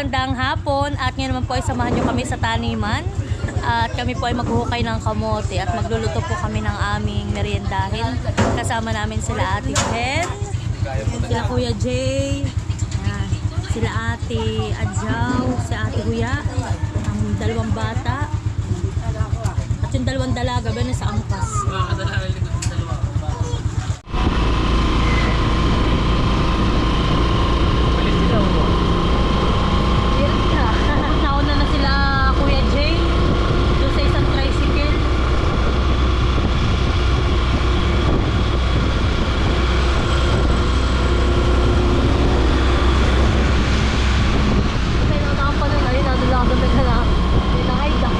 Magandang hapon. At ngayon naman po ay samahan nyo kami sa taniman. At kami po ay maghuhukay ng kamote at magluluto po kami ng aming meriendahin. Kasama namin sila Ate Jen, sila Kuya Jay, sila Ate Adjaw, si Ate Huya, ang dalawang bata. At yung dalawang dalaga ba sa angkas. Nauna na sila Kuya Jay doon sa isang tricycle. Kaya na ako pa nun, ayun, nadulagan na ka na. Ayun na, ay, dak.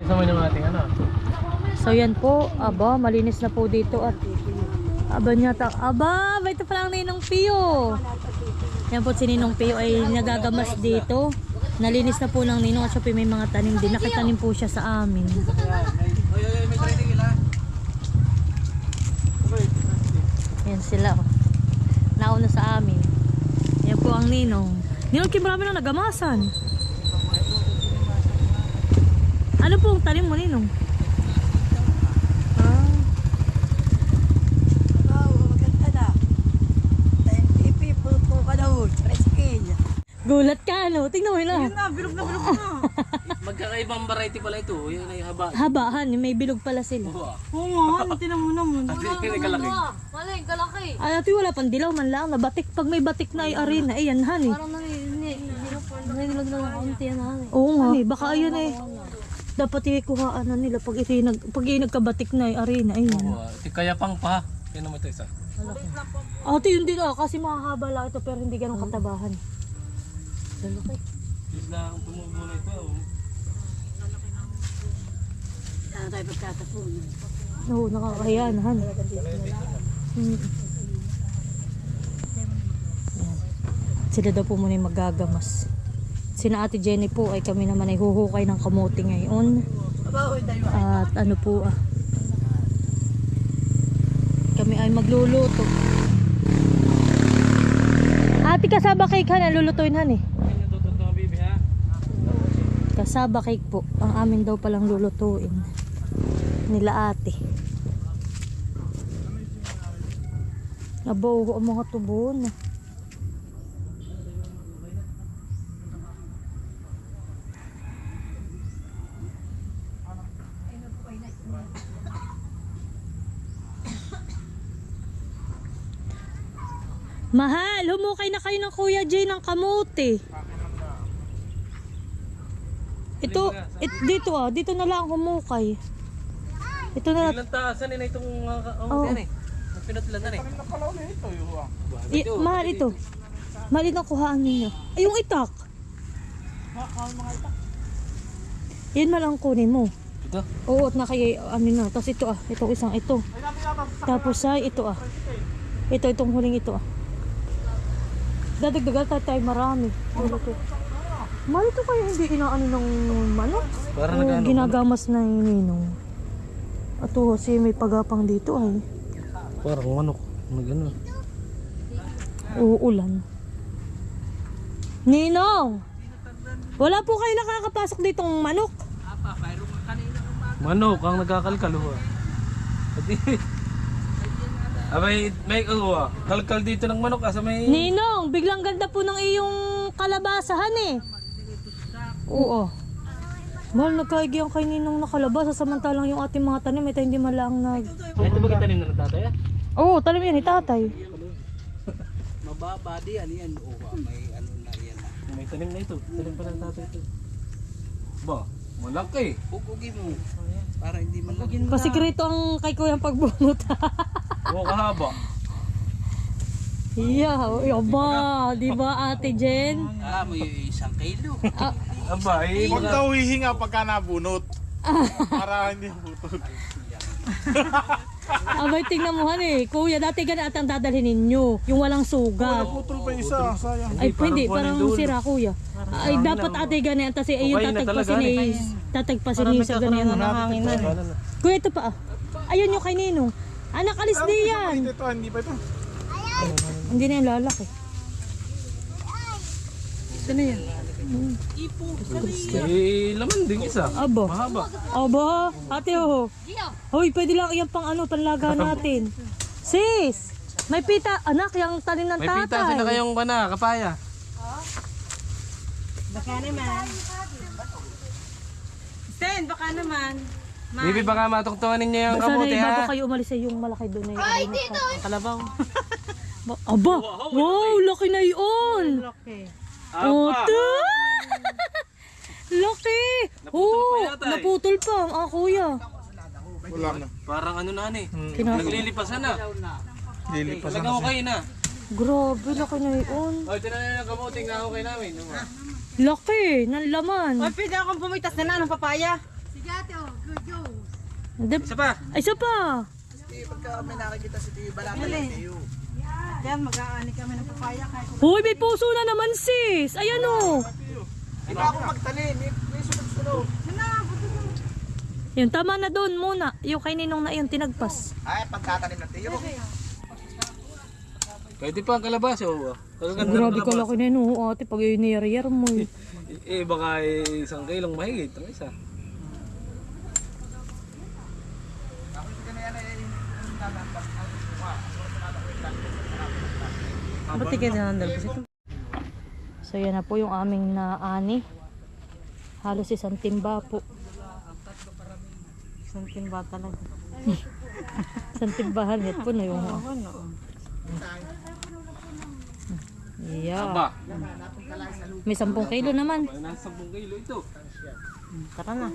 Isa mo yung ating ano. So yan po, aba, malinis na po dito at aba niya ta, aba, ba ito pala ang ninong Pio. Yan po si Ninong Pio ay nagagamas dito. Nalinis na po ng ninong at siya may mga tanim din. Nakitanim po siya sa amin. Yan sila. oh. Nauna sa amin. Yan po ang ninong. Ninong, kimarami na nagamasan. Ano po ang tanim mo, ninong? Ah. Oo, maganda na. Time TV, puto ka na ho. Tricycle. Gulat ka, no? Tingnan mo yun ah. na, bilog na bilog na. Magkakaibang variety pala ito. Yun ay haba. Habahan, may bilog pala sila. Wow. Oo nga, ano tinan mo naman. At yun ay kalaki. Malay, kalaki. Ah, dati wala pang dilaw man lang. Nabatik. Pag may batik na ay arena. Ayan, han eh. Parang. Nanginig lang ng konti yan, ha? Oo nga. Eh, baka ayun eh. Dapat ikuhaan na nila pag ito yung nag, pag nagkabatik na ay arena. Ayun. Ito kaya pang pa. Yan naman ito isa. Ate, yun din ah. Kasi mahahaba lang ito pero hindi ganun katabahan. Yun lang tumumulo ito. Ano tayo pagtatapon? Oo, nakakahiya na, han. Hmm. Sila daw po muna yung magagamas. Sina Ate Jenny po ay kami naman ay huhukay ng kamote ngayon. At ano po ah. Kami ay magluluto. Ate kasaba cake han, ang lulutuin han eh. Yan yung tutot ng bibi ha. Kasaba cake po. Ang amin daw palang lulutuin. Nila ate. Nabaw ang mga tubon. Mahal, humukay na kayo ng Kuya Jay ng kamote. Ito, it, dito ah, dito na lang humukay. Ito na lang. Ilang taasan na itong uh, oh, yan eh. Ang pinatlan na eh. I, mahal ito. Mahal ito ang kuhaan ninyo. Ay, yung itak. Yan malang kunin mo. Ito. Oo, at nakay, ano na. Tapos ito ah, ito isang ito. Tapos ay ito ah. Ito, itong huling ito ah. Dadagdagan tayo tayo marami. Wala to. Mahal ito kaya hindi inaano ng manok? Para nagano. ginagamas na yung ninong. At oh, kasi may pagapang dito ay. Parang manok. Nagano. Uulan. Ninong! Wala po kayo nakakapasok ditong manok. Manok ang nagkakalkal ho. Pati. Abay, may uh, kalkal dito ng manok asa may Ninong, biglang ganda po ng iyong kalabasahan eh. Oo. Mahal, nagkaigyan kay Ninong na kalabasa samantalang yung ating mga tanim ito hindi man lang nag... Ito ba kitanim na ng tatay? ah? Oo, tanim yan ni tatay. Mababa di, ano yan? Oo, may ano na yan. May tanim na ito. Tanim pa ng tatay ito. Ba, malaki. Pugugin mo. Para hindi man lang. Pasikreto ang kay kuya pagbunot. Oo, kahaba. iya, yaba, di ba ate Jen? Ah, may isang kilo. Ah, Aba, eh, Huwag daw hihinga pagka nabunot. Para hindi putol. Abay, tingnan mo han eh. Kuya, dati ganun at ang dadalhin ninyo. Yung walang sugat. Putol pa yung isa, sayang. Ay, pwede. parang yung sira, kuya. Ay, dapat ate ganyan. Tapos eh, yung Okay na tatagpasin eh. Tatagpasin niyo sa na. Kuya, ito pa ah. Ayun yung kay Ninong. Anak, alis di yan. Ito, hindi pa ito. Hindi na yung lalaki. Sino yan? Eh, laman din isa. Abo. Mahaba. Aba, ate oh. Hoy, pwede lang yan pang ano, panlaga natin. Sis, may pita, anak, yung tanim ng May tatay. pita na kayong bana, kapaya. Baka naman. Sten, baka naman. Bibi, baka matungtungan ninyo yung Sana kamote bago ha. kayo umalis ay yung malaki doon na yung Ay, dito! Kalabaw. Aba, wow, laki na yun. Okay. Oto! Laki! Oo, yata eh. naputol pa. Ah, kuya. Wala na. Parang ano na ni. Kina Naglilipasan na. Lilipasan Talagang okay na. Grabe, laki na yun. O, tinanin ang kamuting na okay namin. Ano? Laki, ng laman. Oy, pwede akong pumitas na na ng papaya. Hindi, Isa pa. isa pa. Yan, mag-aani kami ng papaya Hoy, may puso na naman sis. Ayan o. Di ba ako magtanim? May, sunod-sunod. Yun, tama na doon muna. Yung kay Ninong na yun, tinagpas. Ay, pagkatanim ng tiyo. Pwede pa ang kalabasa. Oh. Talagang Grabe ka laki na yun, oh, ate. Pag yun niyariyer mo. eh. Eh, baka eh, isang kilong mahigit. Ang isa. Ba't ikaw na So yan na po yung aming naani. Halos isang timba po. Something ba talaga? Isang timbahan. Yan po na yung... Yeah. May 10 kilo naman. Ay, nasa 10 kilo ito. Tara na.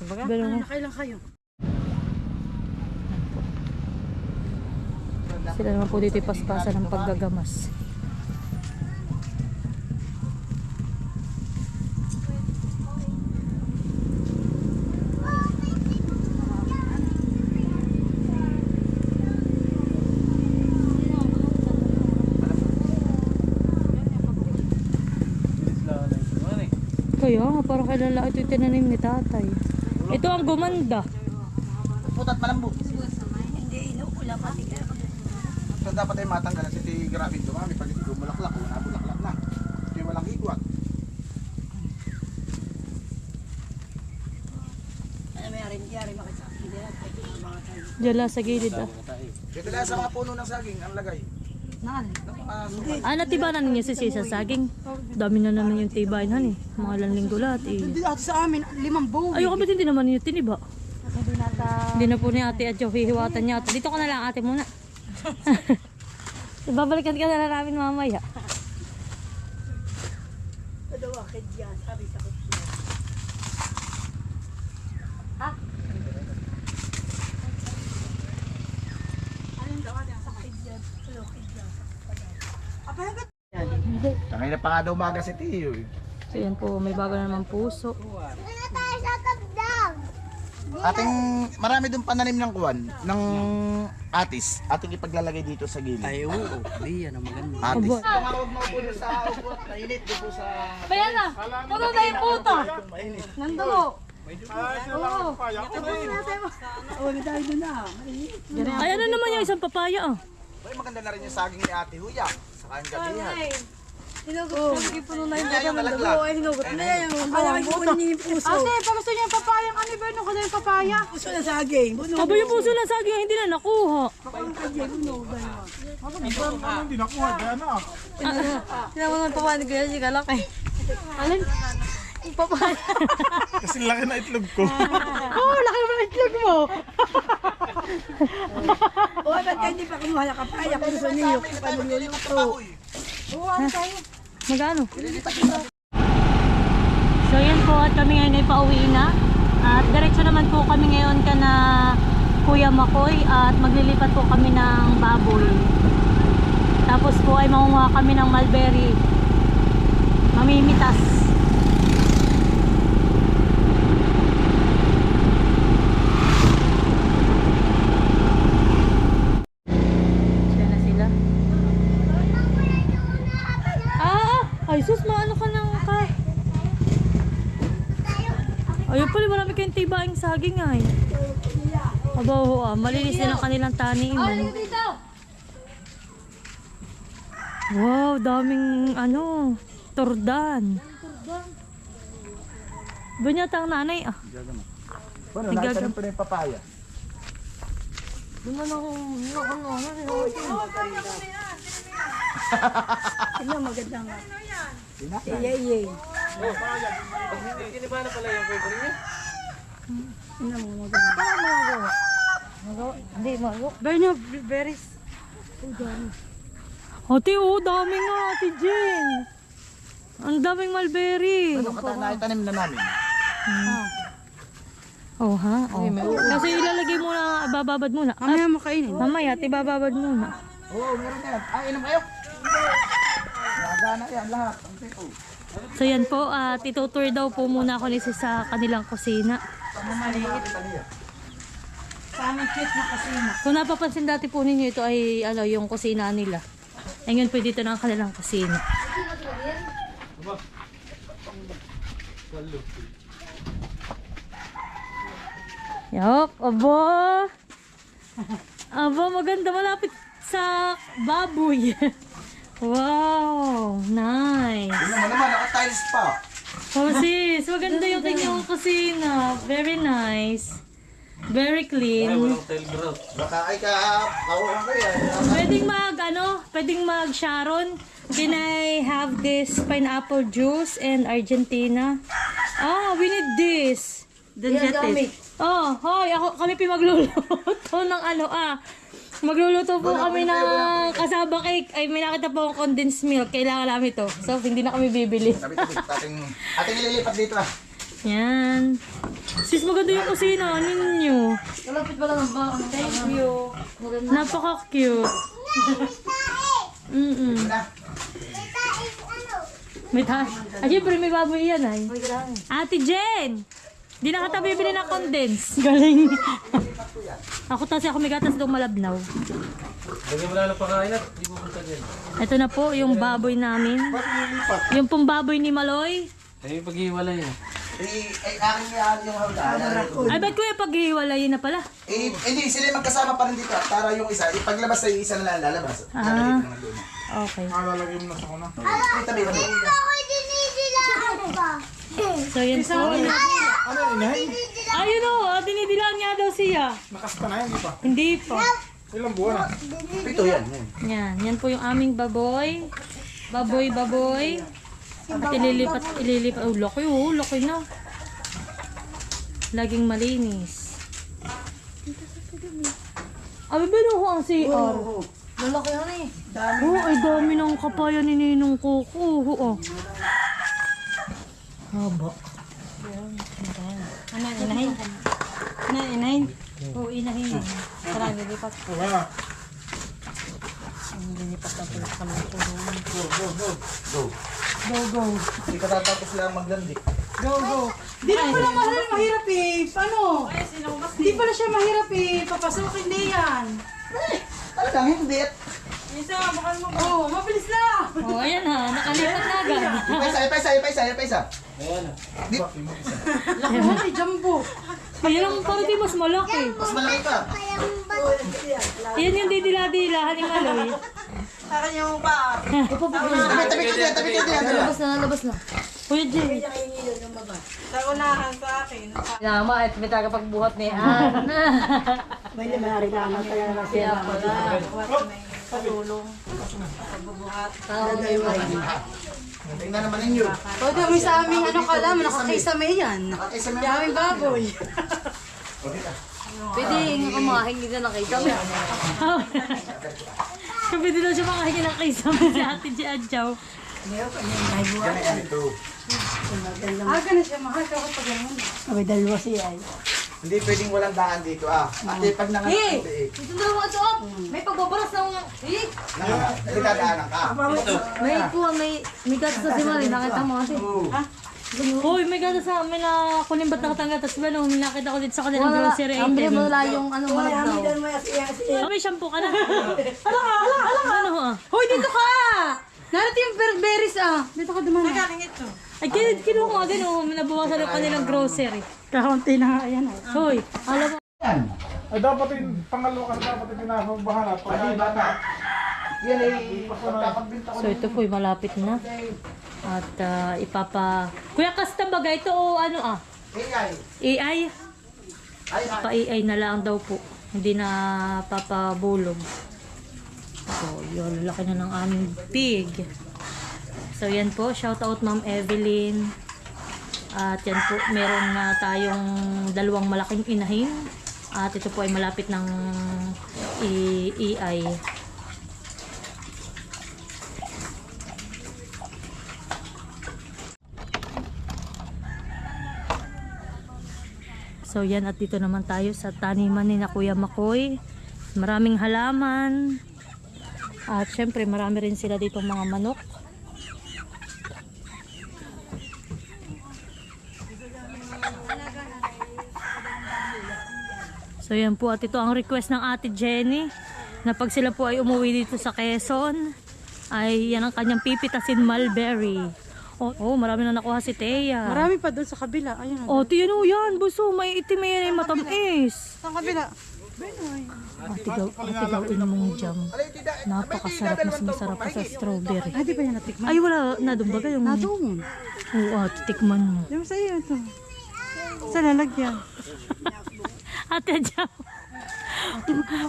Sabaga? Ganun. Kailan kayo? Sila naman po dito ipaspasan ng paggagamas. Bilis lang na ito. Ano eh? Kaya nga, parang kilala ito yung tinanim ni tatay. Ito ang gumanda. Putat malambot. Hindi, inuula pati ka. So dapat ay matanggal kasi di grabe dumami pag ito bulaklak o nabulaklak na. Ito yung walang higwat. Ano. Diyan lang sa gilid ah. Dito lang sa mga puno ng saging ang lagay. Naan? Napakasukat. Ah, natibanan ninyo si Sisa saging. Dami na naman yung tibayan han eh. Mga ilang linggo lahat eh. Hindi ate sa amin, limang buo. Ayoko ba't hindi naman ninyo tiniba? Hindi na po ni ate at yung hihiwatan niya. Dito ka na lang ate muna. Babalikan ka na lang namin mamaya. Dalawa kay Diyan, sabi sa kutsi. Ha? Anong daw ate sa kay Diyan? Hello kay Diyan. Apa hanggat? Kanina pa nga daw umaga si Tiyo eh. So yan po, may bago na naman puso. Ating marami doon pananim ng kuwan, ng atis. Ating ipaglalagay dito sa gilid. Ay, oo. Di yan ang maganda. Atis. Tumawag mo po sa ubot. Mainit dito sa... Kaya na, puno na yung puto. Nandulo. Oh, doon. Ay, ano naman yung isang papaya ah. Ay, maganda na rin yung saging ni Ate Huya. Saka yung gabihan. Hinugot, oh. puno na yung Kaya yung nalaglag. Ay, hinugot na yan. Yung bawang buto. niya yung puso. Ate, pa gusto niyo yung papayang ano ba? Ano ka na yung papaya? Puso na saging. Aba yung puso ng saging hindi na nakuha. Sinawa mo ng papaya ni Kuya, si Kalaki. Alin? Yung papaya. Kasi laki na itlog ko. Oh, laki ng itlog mo. O, ba't hindi pa kumuha ng kapaya? Puso niyo yung panululuto. Magano? So yan po at kami ngayon ay pauwi na. At diretso naman po kami ngayon ka na Kuya Makoy at maglilipat po kami ng baboy. Tapos po ay mangunguha kami ng mulberry. Mamimitas. Ay, sus, maano ka ng ka? Ayun marami kayong tibaing saging ay. Aba, oo, ah. Malinis din ang kanilang taniman. Wow, daming ano, turdan. Doon yata ang nanay ah. Bueno, Nagagam- nakatanim pa rin papaya. Tingnan maganda nga. Iya, iya. Kiniba na pala yung favorite niya. Tingnan mo maganda. Hindi, malo. Berno, berries. Ate, oh, dami nga, Ate Jen. Ang daming mulberry. Ano, kata naitanim na namin. Oh, ha? Oh. Kasi ilalagay muna, bababad muna. Ah, Mamaya mo kainin. mamaya, tibababad muna. Oo, meron na yan. Ah, inom kayo. Nagana yan lahat. Ang. So yan po, at itutour daw po muna ako ni sis sa kanilang kusina. Sa aming cute na. Kung napapansin dati po ninyo, ito ay ano, yung kusina nila. Ngayon po dito na ang kanilang kusina. Yup, aba. Aba, maganda malapit sa baboy. wow, nice. Mo naman, naka-tiles pa. Oh sis, maganda yung kanyang kusina. Very nice. Very clean. Baka ay ka, kawakan ko yan. Pwedeng mag, ano, pwedeng mag Sharon. Can I have this pineapple juice and Argentina? Ah, we need this. Then get it. Oh, hoy, ako, kami pi magluluto ng ano ah. Magluluto po kami ng kasaba cake. Ay, may nakita po akong condensed milk. Kailangan namin ito. So, hindi na kami bibili. Sabi ko, ating, ating ililipat dito ah. Yan. Sis, maganda yung kusina ninyo. Malapit pa lang ang ba? Thank you. Napaka-cute. Mm-mm. May ta... Ah, syempre may baboy yan ay. Ate Jen! Di na kita bibili ng condense. Galing. ako kasi ako may gatas doon malabnaw. Lagyan mo lang ng pakain at di pupunta din. Ito na po yung baboy namin. Yung pong baboy ni Maloy. Ay, pag-iwalay yan. Eh, ay, akin yan yung hawla. Ay, ba't kuya paghiwalayin na pala? Eh, hindi, sila yung magkasama pa rin dito. ah. Para yung isa, ipaglabas sa isa na lang lalabas. Ah. Okay. Malalagay mo na sa kuna. Ay, tabi, tabi. So, yan po. Ano, inahin? Ayun o, ah, dinidilaan nga daw siya. Nakasta na yan, di pa? Hindi pa. Ilang buwan na? Pito yan. yan. Yan, yan po yung aming baboy. Baboy, baboy. At ililipat, ililipat. Oh, laki oh, laki na. Laging malinis. Ba nung ang CR? Lalaki yan eh. Oh, ay dami ng kapaya ni Ninong Coco. Oh. Haba. Ano, inahin? Ano, inahin? Oh, inahin. Tara, lilipat. Go. Go, go. Hindi ka tatapos lang maglandi. Go, go. Di na pala mahal mahirap eh. Paano? Di pala siya mahirap eh. Papasukin din yan. Talagang hindi. Isa, bakal mo. Oh, mabilis lang. Oh, ayan ha. Nakalipat na agad. Ipaisa, ipaisa, ipaisa, ipaisa. Ayan. Di, Laki mo eh, jumbo. Ayan ang parang di mas malaki. mas malaki pa. Yan yung didila-dila ni Maloy. Akin yung pa. Tabi, tabi ko diyan, tabi ko diyan. Labas na, labas na. Kuya Jay. Sa unahan sa akin. Nama at may tagapagbuhat ni Ann. May limari na naman kaya na siya. Patulong. Tingnan naman ninyo. O, dami sa aming ano ka lang, nakakaisame yan. Isa Sa aming baboy. Pwede yung kumahing hindi na. Sabi din daw siya makahingi ng kisame si Ate J. Adjaw. Ganyan ito. Aga na siya, mahal ka kapag ganun. May dalawa siya eh. Hindi pwedeng walang daan dito ah. Ate, pag nanganak Eh! ang liig, Ito na mga ito. May pagbabaras ng... Eh! nanganak, hindi dadaanan ka. May kuha, may... May gatas na si Mari. Nakita mo ate. Oo. Hoy, may gata sa amin na kulimbat na katangga. Tapos ba nung nakita ko dito sa kanilang Wala. grocery Andre, item. wala yung ano malak daw. Oh, may shampoo ka na. Ala, ala, ala. Ano ah? Hoy, dito ka! Narito yung ber- berries ah. Dito ka dumaan. Nagaling ito. Ay, kin kinuha ko nga din, oh, nabawasan ng kanilang grocery. Kakunti na nga, ayan ah. Hoy, alam mo, Ay, dapat yung pangalawa kasi dapat yung pinababahan at Pwede bata. Yan ay pagkapagbinta ko. So ito po malapit na. At ah, ipapa... Kuya, kasta ba ito o ano ah? AI. AI? Ay, Pa-AI na lang daw po. Hindi na papabulog. So, yun, laki na ng aming pig. So, yan po. Shout out Ma'am Evelyn. At yan po, meron na tayong dalawang malaking inahin. At ito po ay malapit ng I- AI. So yan at dito naman tayo sa taniman ni na Kuya Makoy. Maraming halaman. At syempre marami rin sila dito mga manok. So yan po at ito ang request ng Ate Jenny na pag sila po ay umuwi dito sa Quezon ay yan ang kanyang pipitasin mulberry. Oh, oh marami na nakuha si Thea. Marami pa doon sa kabila. Ayun. Oh, tiyan mo yan, buso. May itim yan, ay matamis. Sa kabila. Daw, ate daw inom jam. Napakasarap, mas masarap pa sa strawberry. Ay, di ba yan natikman? Ay, wala na doon ba yung... Nadoon. Oo, ate, tikman mo. Yung sa iyo ito. Sa lalagyan. Ate jam.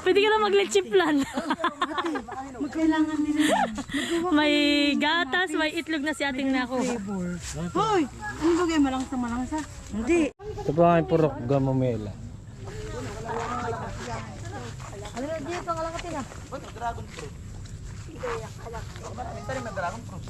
Pwede ka na mag-leche plan. Magkailangan nila may gatas, may itlog na si ating nako. Hoy! Ano ba kayo malangsa malangsa? Hindi. Ito pa kayo purok gamamela. Tanim ng dragon fruit.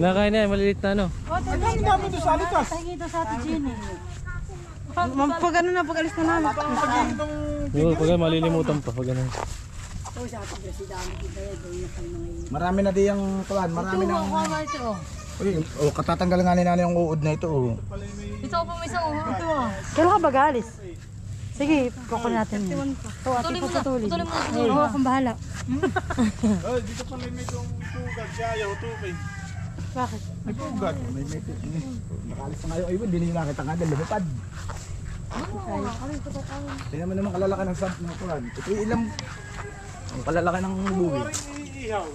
Kinakain na yan, maliliit na ano. Ang dami doon sa alitas. Ito sa ate Jenny. Pag ano na, pag alis na namin. Yung pag malilimutan pa, pag ano. Marami na di yung kuwan, marami na. Uy, oh, katatanggal nga ni nanay yung uod na ito. Oh. Kailan ka ba galis? Sige, kukunin natin. Ito, ate po patuloy. Oo, akong bahala. Ay, dito pa limit yung tugad, siya, tubig. Bakit? May tugad. May may Makalis na ngayon, ayun, hindi nila nakita nga dahil lumipad. Tingnan mo naman kalalaki ng sand ng kuwan. Ito yung ilang, ang kalalaki ng buwi. iniihaw.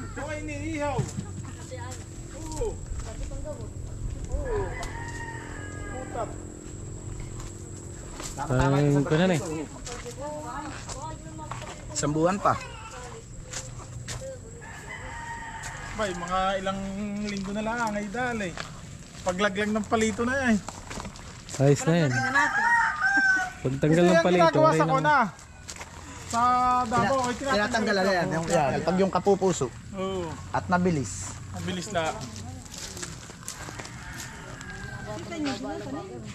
Ito ay iniihaw. Oo. Oo. Ay, na eh. Isang buwan pa. Bay, mga ilang linggo na lang ay dali. Paglaglag ng palito na eh. Ayos na yan. Pagtanggal ng palito, ginagawa okay sa na. Sa Davao, ay Tinatanggal na yan. Yung, yan, pag yung kapupuso Oo, at nabilis. ang bilis na.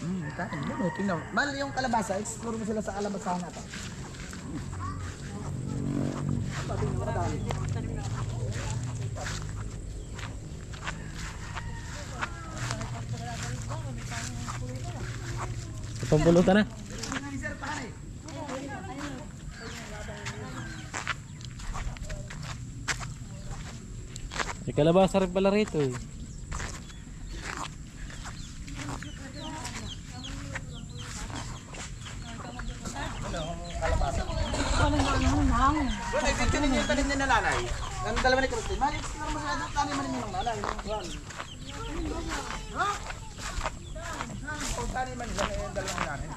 Hmm, kain mo, no, tingnan mo. Mal, yung kalabasa, explore mo sila sa kalabasahan natin. Itong pulutan na. May kalabasa rin pala rito eh. Ang dalawa ni Christine, mali, siguro masyado taniman ninyo ng nanay. Yan. Ha? Kung taniman nila, eh, dalawang nanin.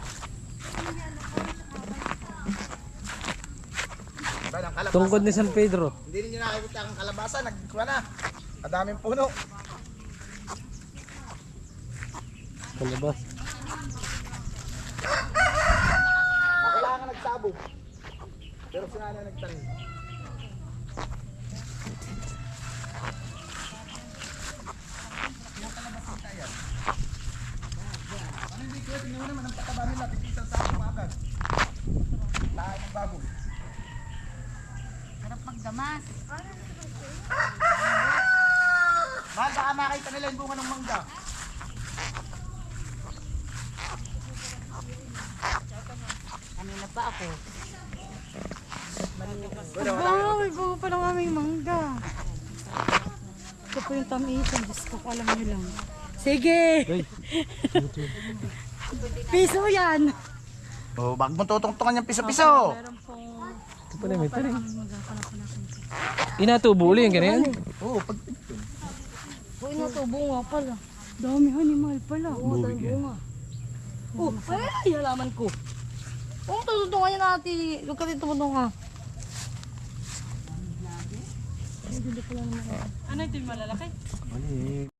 Ba, ng kalabasa. Tungkod ni San Pedro. Hindi rin nyo nakikita ang kalabasa, nagkuha na. Kadaming puno. Palabas. Kailangan nagsabo. Pero si nanay nagtanim. Ano hindi kuya, tingnan mo naman ang pataba nila, tipisan sa akin mga agad. Lahat ng baboy. Harap magdamas. Mahal, baka makita nila yung bunga ng mangga. Kanina pa ako. Wow, may bunga pa ng aming mangga. Ito po yung tamisan. Diyos ko, alam nyo lang. Sige! Piso yan. Oh, bag mo tutungtungan yung piso-piso. Ito pala may tanim. Inatubo uli yung ganyan. Oo, pag Uy, na to, bunga pala. Dami animal pala. Bunga tayo bunga. Oh, ay, halaman ko. Oh, tututungan niya natin. Huwag ka rin tumutungan. Ano ito yung malalaki? bigyan